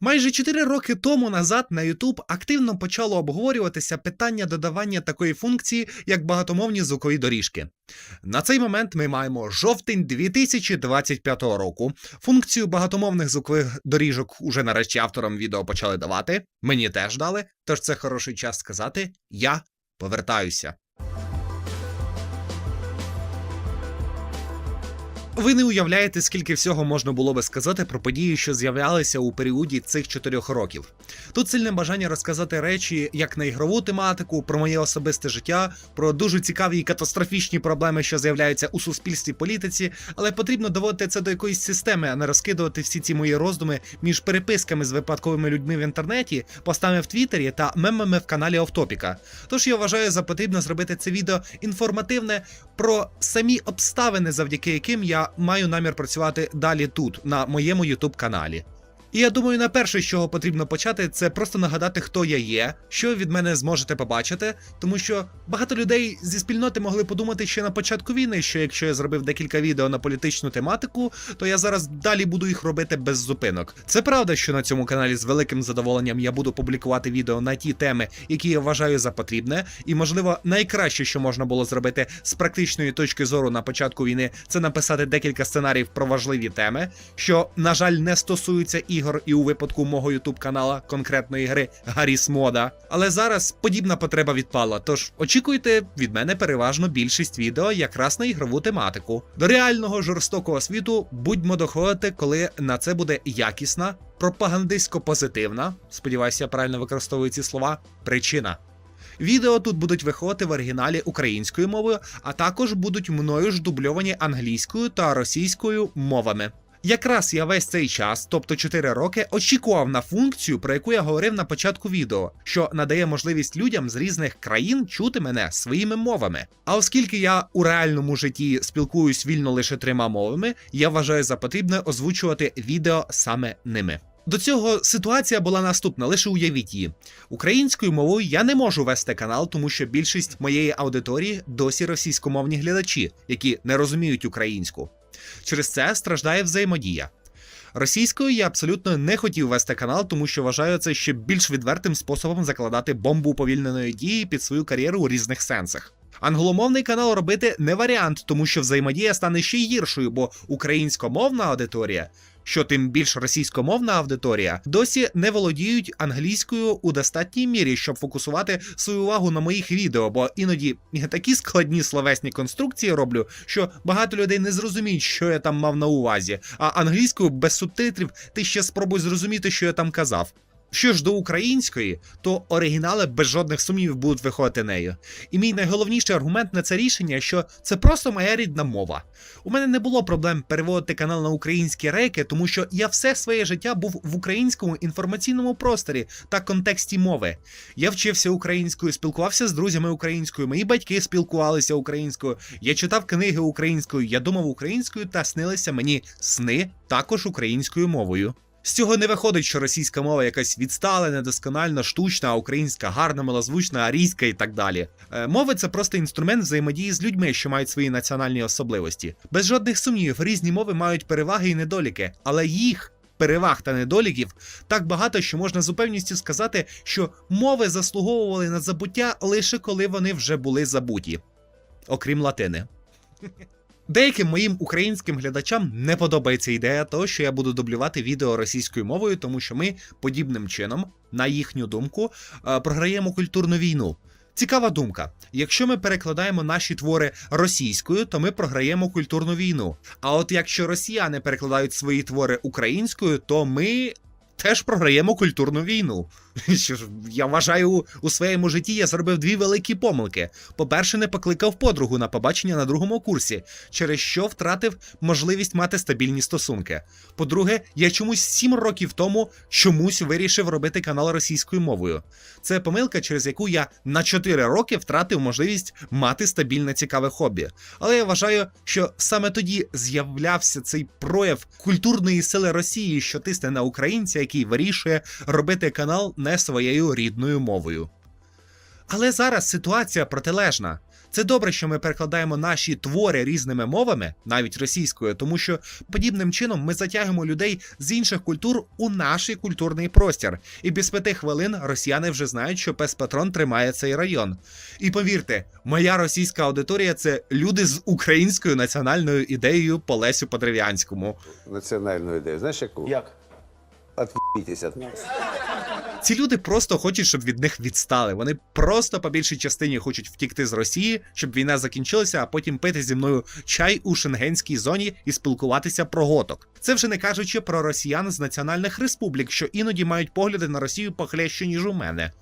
Майже 4 роки тому назад на YouTube активно почало обговорюватися питання додавання такої функції, як багатомовні звукові доріжки. На цей момент ми маємо жовтень 2025 року. Функцію багатомовних звукових доріжок уже нарешті авторам відео почали давати. Мені теж дали, тож це хороший час сказати: я повертаюся. Ви не уявляєте, скільки всього можна було би сказати про події, що з'являлися у періоді цих чотирьох років. Тут сильне бажання розказати речі як на ігрову тематику, про моє особисте життя, про дуже цікаві і катастрофічні проблеми, що з'являються у суспільстві політиці, але потрібно доводити це до якоїсь системи, а не розкидувати всі ці мої роздуми між переписками з випадковими людьми в інтернеті, постами в Твіттері та мемами в каналі Офтопіка. Тож я вважаю за потрібно зробити це відео інформативне про самі обставини, завдяки яким я маю намір працювати далі тут, на моєму YouTube каналі. І я думаю, на перше, з чого потрібно почати, це просто нагадати, хто я є, що від мене зможете побачити, тому що багато людей зі спільноти могли подумати ще на початку війни, що якщо я зробив декілька відео на політичну тематику, то я зараз далі буду їх робити без зупинок. Це правда, що на цьому каналі з великим задоволенням я буду публікувати відео на ті теми, які я вважаю за потрібне, і можливо найкраще, що можна було зробити з практичної точки зору на початку війни, це написати декілька сценаріїв про важливі теми, що на жаль не стосуються ігор і у випадку мого ютуб канала конкретної гри Гарріс Мода. Але зараз подібна потреба відпала. Тож очікуйте від мене переважно більшість відео якраз на ігрову тематику. До реального жорстокого світу будьмо доходити, коли на це буде якісна, пропагандистсько позитивна. Сподіваюся, я правильно використовую ці слова. Причина. Відео тут будуть виходити в оригіналі українською мовою, а також будуть мною ж дубльовані англійською та російською мовами. Якраз я весь цей час, тобто 4 роки, очікував на функцію, про яку я говорив на початку відео, що надає можливість людям з різних країн чути мене своїми мовами. А оскільки я у реальному житті спілкуюсь вільно лише трьома мовами, я вважаю за потрібне озвучувати відео саме ними. До цього ситуація була наступна, лише уявіть її. Українською мовою я не можу вести канал, тому що більшість моєї аудиторії досі російськомовні глядачі, які не розуміють українську. Через це страждає взаємодія. Російською я абсолютно не хотів вести канал, тому що вважаю це ще більш відвертим способом закладати бомбу уповільненої дії під свою кар'єру у різних сенсах. Англомовний канал робити не варіант, тому що взаємодія стане ще гіршою, бо українськомовна аудиторія, що тим більш російськомовна аудиторія, досі не володіють англійською у достатній мірі, щоб фокусувати свою увагу на моїх відео, бо іноді я такі складні словесні конструкції роблю, що багато людей не зрозуміють, що я там мав на увазі. А англійською без субтитрів ти ще спробуй зрозуміти, що я там казав. Що ж до української, то оригінали без жодних сумнівів будуть виходити нею. І мій найголовніший аргумент на це рішення, що це просто моя рідна мова. У мене не було проблем переводити канал на українські рейки, тому що я все своє життя був в українському інформаційному просторі та контексті мови. Я вчився українською, спілкувався з друзями українською, мої батьки спілкувалися українською, я читав книги українською, я думав українською та снилися мені сни також українською мовою. З цього не виходить, що російська мова якась відстала, недоскональна, штучна, українська гарна, милозвучна, арійська і так далі. Е, мови це просто інструмент взаємодії з людьми, що мають свої національні особливості. Без жодних сумнівів, різні мови мають переваги і недоліки, але їх. Переваг та недоліків так багато, що можна з упевністю сказати, що мови заслуговували на забуття лише коли вони вже були забуті, окрім латини. Деяким моїм українським глядачам не подобається ідея того, що я буду дублювати відео російською мовою, тому що ми подібним чином, на їхню думку, е, програємо культурну війну. Цікава думка. Якщо ми перекладаємо наші твори російською, то ми програємо культурну війну. А от якщо росіяни перекладають свої твори українською, то ми теж програємо культурну війну. Що ж, я вважаю, у своєму житті я зробив дві великі помилки. По-перше, не покликав подругу на побачення на другому курсі, через що втратив можливість мати стабільні стосунки. По-друге, я чомусь сім років тому чомусь вирішив робити канал російською мовою. Це помилка, через яку я на 4 роки втратив можливість мати стабільне цікаве хобі. Але я вважаю, що саме тоді з'являвся цей прояв культурної сили Росії, що тисне на українця, який вирішує робити канал не своєю рідною мовою. Але зараз ситуація протилежна. Це добре, що ми перекладаємо наші твори різними мовами, навіть російською, тому що подібним чином ми затягуємо людей з інших культур у наш культурний простір. І без п'яти хвилин росіяни вже знають, що пес Патрон тримає цей район. І повірте, моя російська аудиторія це люди з українською національною ідеєю по Лесю Подерев'янському. національну ідею. Знаєш яку? Як? Отвіть від нас. Ці люди просто хочуть, щоб від них відстали. Вони просто по більшій частині хочуть втікти з Росії, щоб війна закінчилася, а потім пити зі мною чай у шенгенській зоні і спілкуватися про готок. Це вже не кажучи про росіян з національних республік, що іноді мають погляди на Росію похлеще, ніж у мене.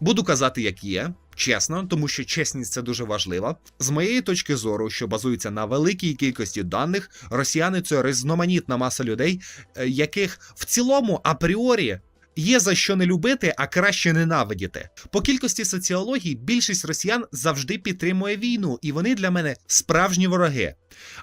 Буду казати, як є. Чесно, тому що чесність це дуже важлива. З моєї точки зору, що базується на великій кількості даних, росіяни це різноманітна маса людей, е, яких в цілому апріорі Є за що не любити, а краще ненавидіти. По кількості соціологій більшість росіян завжди підтримує війну, і вони для мене справжні вороги.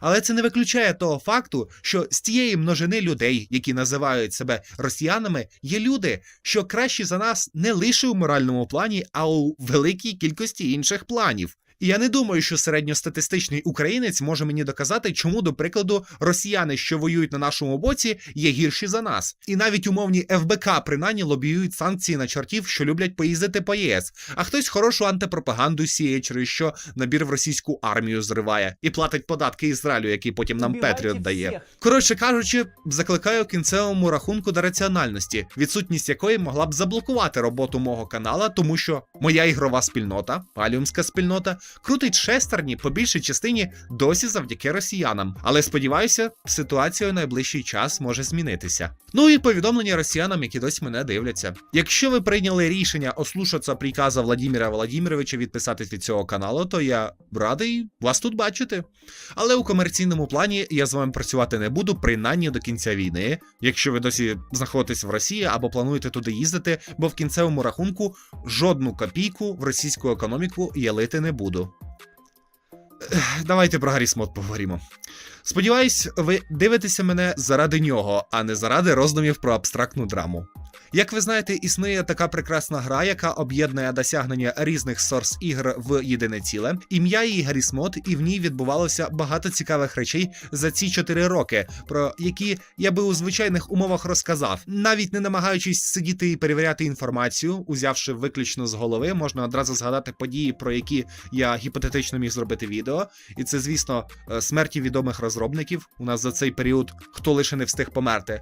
Але це не виключає того факту, що з тієї множини людей, які називають себе росіянами, є люди, що кращі за нас не лише у моральному плані, а у великій кількості інших планів. І я не думаю, що середньостатистичний українець може мені доказати, чому, до прикладу, росіяни, що воюють на нашому боці, є гірші за нас. І навіть умовні ФБК принаймні лобіюють санкції на чортів, що люблять поїздити по ЄС. А хтось хорошу антипропаганду сіє, через що набір в російську армію зриває і платить податки Ізраїлю, який потім нам Петріот дає. Коротше кажучи, закликаю кінцевому рахунку до раціональності, відсутність якої могла б заблокувати роботу мого канала, тому що моя ігрова спільнота, паліумська спільнота, крутить шестерні по більшій частині досі завдяки росіянам. Але сподіваюся, ситуація у найближчий час може змінитися. Ну і повідомлення росіянам, які досі мене дивляться. Якщо ви прийняли рішення ослушатися приказа Владимира Владимировича відписатись від цього каналу, то я радий вас тут бачити. Але у комерційному плані я з вами працювати не буду, принаймні до кінця війни, якщо ви досі знаходитесь в Росії або плануєте туди їздити, бо в кінцевому рахунку жодну копійку в російську економіку я лити не буду. Ех, Давайте про Гаррі Смот поговоримо. Сподіваюсь, ви дивитеся мене заради нього, а не заради роздумів про абстрактну драму. Як ви знаєте, існує така прекрасна гра, яка об'єднує досягнення різних сорс ігр в єдине ціле. Ім'я її Гаррі Смот, і в ній відбувалося багато цікавих речей за ці 4 роки, про які я би у звичайних умовах розказав, навіть не намагаючись сидіти і перевіряти інформацію, узявши виключно з голови, можна одразу згадати події, про які я гіпотетично міг зробити відео. І це, звісно, е, смерті відомих розробників. У нас за цей період хто лише не встиг померти.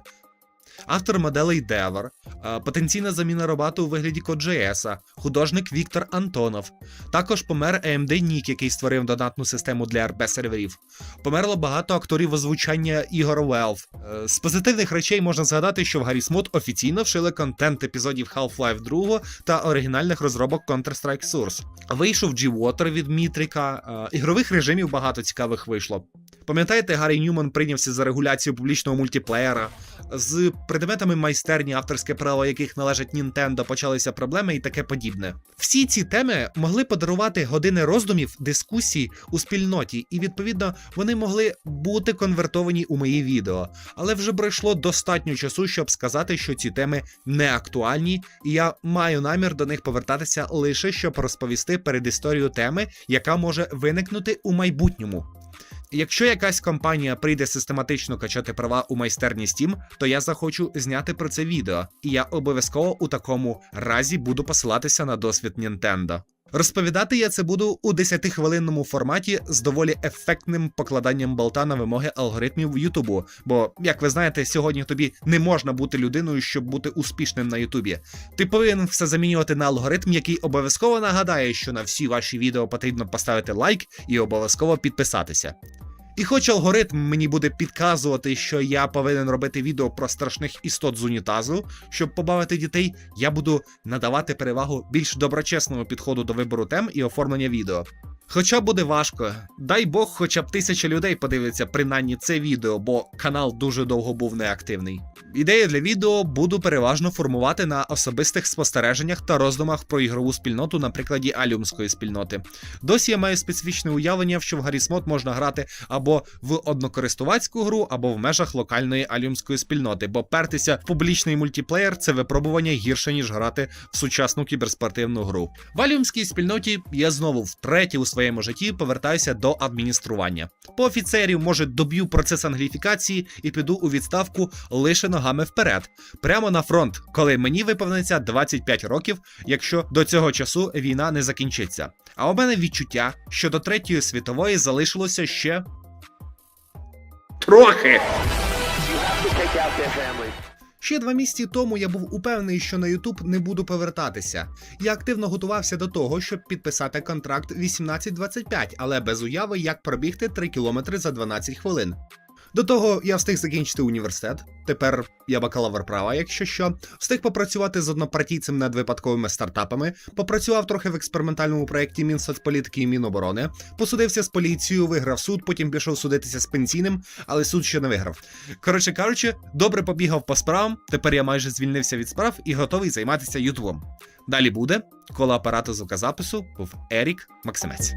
Автор моделей Девер, е, потенційна заміна роботи у вигляді Code.js, художник Віктор Антонов. Також помер AMD Нік, який створив донатну систему для RP серверів. Померло багато акторів озвучання Ігор Valve. Е, З позитивних речей можна згадати, що в Garry's Mod офіційно вшили контент епізодів Half-Life 2 та оригінальних розробок Counter-Strike Source. Вийшов G-Water від Мітріка. е, Ігрових режимів багато цікавих вийшло. Пам'ятаєте, Гаррі Ньюман прийнявся за регуляцію публічного мультиплеєра. З предметами майстерні, авторське право яких належить Nintendo, почалися проблеми і таке подібне. Всі ці теми могли подарувати години роздумів, дискусій у спільноті, і відповідно вони могли бути конвертовані у мої відео. Але вже пройшло достатньо часу, щоб сказати, що ці теми не актуальні, і я маю намір до них повертатися лише щоб розповісти передісторію теми, яка може виникнути у майбутньому. Якщо якась компанія прийде систематично качати права у майстерні Steam, то я захочу зняти про це відео, і я обов'язково у такому разі буду посилатися на досвід Nintendo. Розповідати я це буду у 10-хвилинному форматі з доволі ефектним покладанням болта на вимоги алгоритмів Ютубу. Бо, як ви знаєте, сьогодні тобі не можна бути людиною, щоб бути успішним на Ютубі. Ти повинен все замінювати на алгоритм, який обов'язково нагадає, що на всі ваші відео потрібно поставити лайк і обов'язково підписатися. І хоч алгоритм мені буде підказувати, що я повинен робити відео про страшних істот з унітазу, щоб побавити дітей, я буду надавати перевагу більш доброчесному підходу до вибору тем і оформлення відео. Хоча буде важко, дай Бог, хоча б тисяча людей подивиться принаймні це відео, бо канал дуже довго був неактивний. Ідеї для відео буду переважно формувати на особистих спостереженнях та роздумах про ігрову спільноту на прикладі алюмської спільноти. Досі я маю специфічне уявлення, що в Mod можна грати або в однокористувацьку гру, або в межах локальної алюмської спільноти, бо пертися в публічний мультиплеєр це випробування гірше, ніж грати в сучасну кіберспортивну гру. В алюмській спільноті я знову втретє у своєму житті повертаюся до адміністрування. По офіцерів, може, доб'ю процес англіфікації і піду у відставку лише ногами вперед, прямо на фронт, коли мені виповниться 25 років, якщо до цього часу війна не закінчиться. А у мене відчуття, що до третьої світової залишилося ще трохи. Ще два місяці тому я був упевнений, що на YouTube не буду повертатися. Я активно готувався до того, щоб підписати контракт 18-25, але без уяви, як пробігти 3 кілометри за 12 хвилин. До того я встиг закінчити університет. Тепер я бакалавр права, якщо що. Встиг попрацювати з однопартійцем над випадковими стартапами, попрацював трохи в експериментальному проєкті Мінсоцполітики і Міноборони, посудився з поліцією, виграв суд, потім пішов судитися з пенсійним, але суд ще не виграв. Коротше кажучи, добре побігав по справам. Тепер я майже звільнився від справ і готовий займатися Ютубом. Далі буде коло апарату звукозапису був Ерік Максимець.